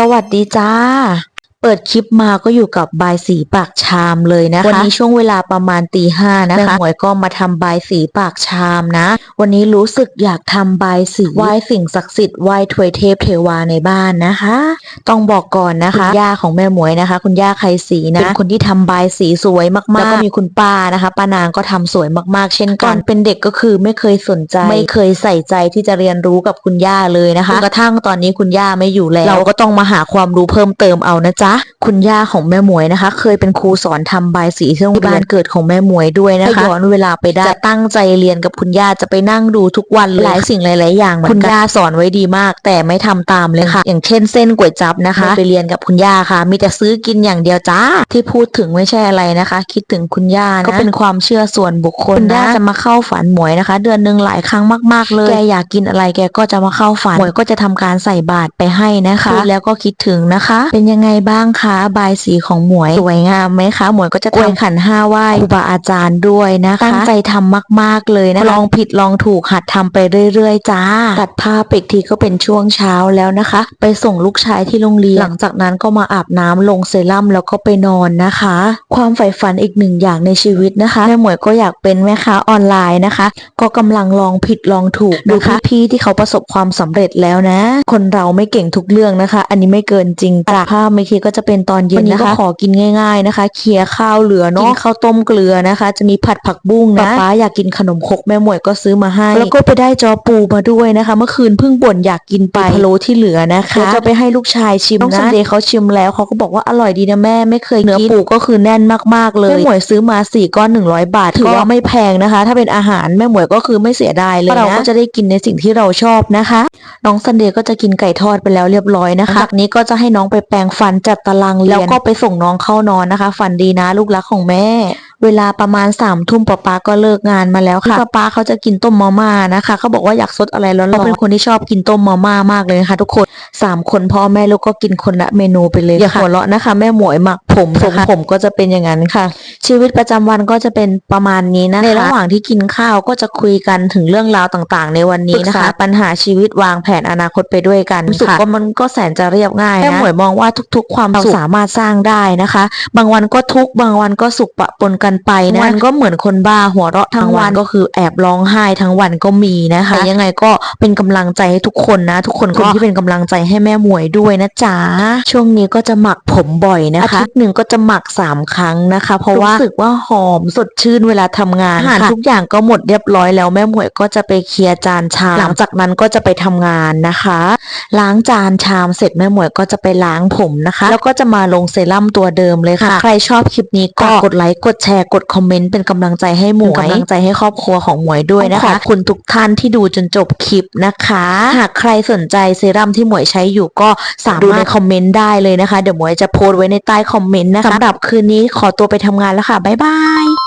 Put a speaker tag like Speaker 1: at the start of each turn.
Speaker 1: สวัสดีจ้า เปิดคลิปมาก็อยู่กับบายสีปากชามเลยนะคะ วันนี้ช่วงเวลาประมาณตีห้านะคะแม่หมวยก็มาทำบายสีปากชามนะ วันนี้รู้สึกอยากทำบายสีไหว้สิ่งศักดิ์สิทธิ์ไหว้ถวยเทพเทวาในบ้านนะคะ ต้องบอกก่อนนะคะคุณย่าของแม่หมวยนะคะ คุณย่าไคสีนะเป็นคนที่ทำบายสีสวยมากๆแล้วก็มีคุณป้านะคะป้านางก็ทำสวยมากๆ เช่นกันเป็นเด็กก็คือไม่เคยสนใจ ไม่เคยใส่ใจที่จะเรียนรู้กับคุณย่าเลยนะคะจนกระทั่งตอนนี้คุณย่าไม่อยู่แล้ว เราก็ต้องมาหาความรู้เพิ่มเติมเอานะจ๊ะคุณย่าของแม่หมวยนะคะ เคยเป็นครูสอนทำบายสีที่โรงเรียนบ้านเกิดของแม่หมวยด้วยนะคะถ้าย้อนเวลาไปได้จะตั้งใจเรียนกับคุณย่าจะไปนั่งดูทุกวันเลยหลายสิ่งหลาย ๆ อย่างเหมือนกันคุณย่าสอนไว้ดีมาก แต่ไม่ทำตามเลยค่ะ อย่างเช่นเส้นก๋วยจั๊บนะคะไปเรียนกับคุณย่าค่ะ มีแต่ซื้อกินอย่างเดียวจ้าที่พูดถึงไม่ใช่อะไรนะคะ คิดถึงคุณย่านะก็เป็นความเชื่อส่วนบุคคลคุณย่าจะมาเข้าฝันหมวยนะคะ เดือนหนึ่งหลายครั้งมาก ๆ เลยแกอยากกินอะไรแกก็จะมาเข้าฝันหมวยก็จะทำการใส่บาตรไปให้นะคะพูดแล้วก็คิดถึงนะคะ เป็นยังไงบ้างคะบายสีของหมวยสวยงามไหมคะ หมวยก็จะทำขันห้าไหว้ครูบาอาจารย์ด้วยนะคะตั้งใจทำมาก ๆเลยนะคะลองผิดลองถูกหัดทำไปเรื่อยๆจ้า ตัดภาพไปอีกทีก็เป็นช่วงเช้าแล้วนะคะ ไปส่งลูกชายที่โรงเรียนหลังจากนั้นก็มาอาบน้ำลงเซรั่มแล้วก็ไปนอนนะคะ ความใฝ่ฝันอีกหนึ่งอย่างในชีวิตนะคะแม่หมวยก็อยากเป็นแม่ค้าออนไลน์นะคะ ก็กำลังลองผิดลองถูกนะคะพี่ๆที่เขาประสบความสำเร็จแล้วนะ คนเราไม่เก่งทุกเรื่องนะคะ อันนี้ไม่เกินจริงจ้ะภาพไม่คิดก็จะเป็นตอนเย็นนะคะขอกินง่าย ๆนะคะ เคลียร์ข้าวเหลือเนาะกินข้าวต้มเกลือนะคะ จะมีผัดผักบุ้งนะป้าอยากกินขนมครกแม่หมวยก็ซื้อมาให้ แล้วก็ไปได้จอปูมาด้วยนะคะ เมื่อคืนเพิ่งบ่นอยากกินไปพะโล้ที่เหลือนะคะเดี๋ยวจะไปให้ลูกชายชิมนะน้องซันเดย์เขาชิมแล้วเขาก็บอกว่าอร่อยดีนะแม่ไม่เคยเนื้อปูก็คือแน่นมากๆเลยแม่หมวยซื้อมาสี่ก้อน100บาทถือว่าไม่แพงนะคะ ถ้าเป็นอาหารแม่หมวยก็คือไม่เสียดายเลยนะเราก็จะได้กินในสิ่งที่เราชอบนะคะ น้องซันเดย์ก็จะกินไก่ทอดไปแล้วเรียบร้อยนะคะจากนี้ก็จะให้น้องไปแปรงฟันจัดตารางเรียน แล้วก็ไปส่งน้องเข้านอนนะคะ ฝันดีนะลูกรักของแม่ เวลาประมาณสามทุ่มป๊าป๊าก็เลิกงานมาแล้วค่ะป๊าป๊าเขาจะกินต้มมาม่านะคะเขาบอกว่าอยากซดอะไรร้อนๆเราเป็นคนที่ชอบกินต้มมาม่ามากเลยนะคะ ทุกคนสามคนพ่อแม่ลูกก็กินคนละเมนูไปเลยอย่าหัวเราะนะคะ แม่หมวยหมักผมทรงผมก็จะเป็นอย่างนั้นค่ะ ชีวิตประจำวันก็จะเป็นประมาณนี้นะคะในระหว่างที่กินข้าวก็จะคุยกันถึงเรื่องราวต่างๆ ในวันนี้นะคะ ปัญหาชีวิตวางแผนอนาคตไปด้วยกันสุขก็มันก็แสนจะเรียบง่ายนะแม่หมวยมองว่าทุก ๆ ความสุขสามารถสร้างได้นะคะ บางวันก็ทุกข์บางวันก็สุขปะปนกันไปนะวันก็เหมือนคนบ้าหัวเราะทั้งวันก็คือแอบร้องไห้ทั้งวันก็มีนะคะแต่ยังไงก็เป็นกำลังใจให้ทุกคนนะ ทุกคนก็ที่เป็นกำลังใจให้แม่หมวยด้วยนะจ๊ะช่วงนี้ก็จะหมักผมบ่อยนะคะอาทิตย์หนึ่งก็จะหมักสามครั้งนะคะ เพราะว่ารู้สึกว่าหอมสดชื่นเวลาทำงานอาหารทุกอย่างก็หมดเรียบร้อยแล้วแม่หมวยก็จะไปเคลียร์จานชามหลังจากนั้นก็จะไปทำงานนะคะ ล้างจานชามเสร็จแม่หมวยก็จะไปล้างผมนะคะ แล้วก็จะมาลงเซรั่มตัวเดิมเลยค่ะ ใครชอบคลิปนี้ก็กดไลค์กดแชร์กดคอมเมนต์เป็นกำลังใจให้หมวยเป็นกำลังใจให้ครอบครัวของหมวยด้วยนะคะขอบคุณทุกท่านที่ดูจนจบคลิปนะคะ หากใครสนใจเซรั่มที่หมวยใช้อยู่ก็สามารถดูในคอมเมนต์ได้เลยนะคะ เดี๋ยวหมวยจะโพสต์ไว้ในใต้คอมเมนต์นะคะสำหรับคืนนี้ขอตัวไปทำงานแล้วค่ะบ๊ายบาย